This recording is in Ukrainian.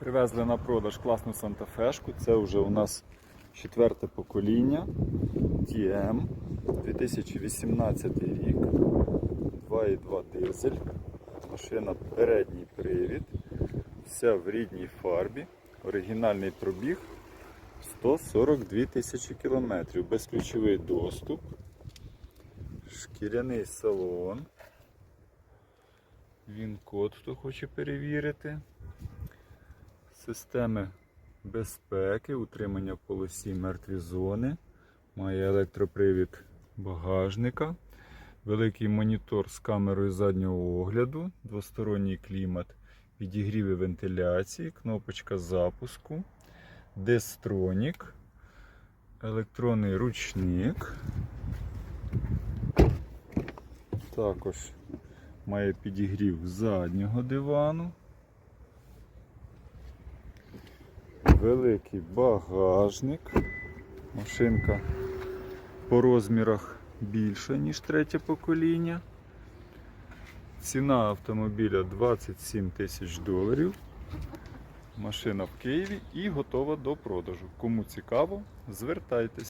Привезли на продаж класну Сантафешку. Це вже у нас четверте покоління TM 2018 рік. 2,2 дизель. Машина передній привід. Вся в рідній фарбі. Оригінальний пробіг 142 тисячі кілометрів. Безключовий доступ. Шкіряний салон. Він код, хто хоче перевірити. Системи безпеки, утримання в полосі мертві зони. Має електропривід багажника. Великий монітор з камерою заднього огляду, двосторонній клімат, підігріви вентиляції, кнопочка запуску, дестронік, електронний ручник. Також має підігрів заднього дивану. Великий багажник. Машинка по розмірах більша, ніж третє покоління. Ціна автомобіля 27 тисяч доларів. Машина в Києві і готова до продажу. Кому цікаво, звертайтесь.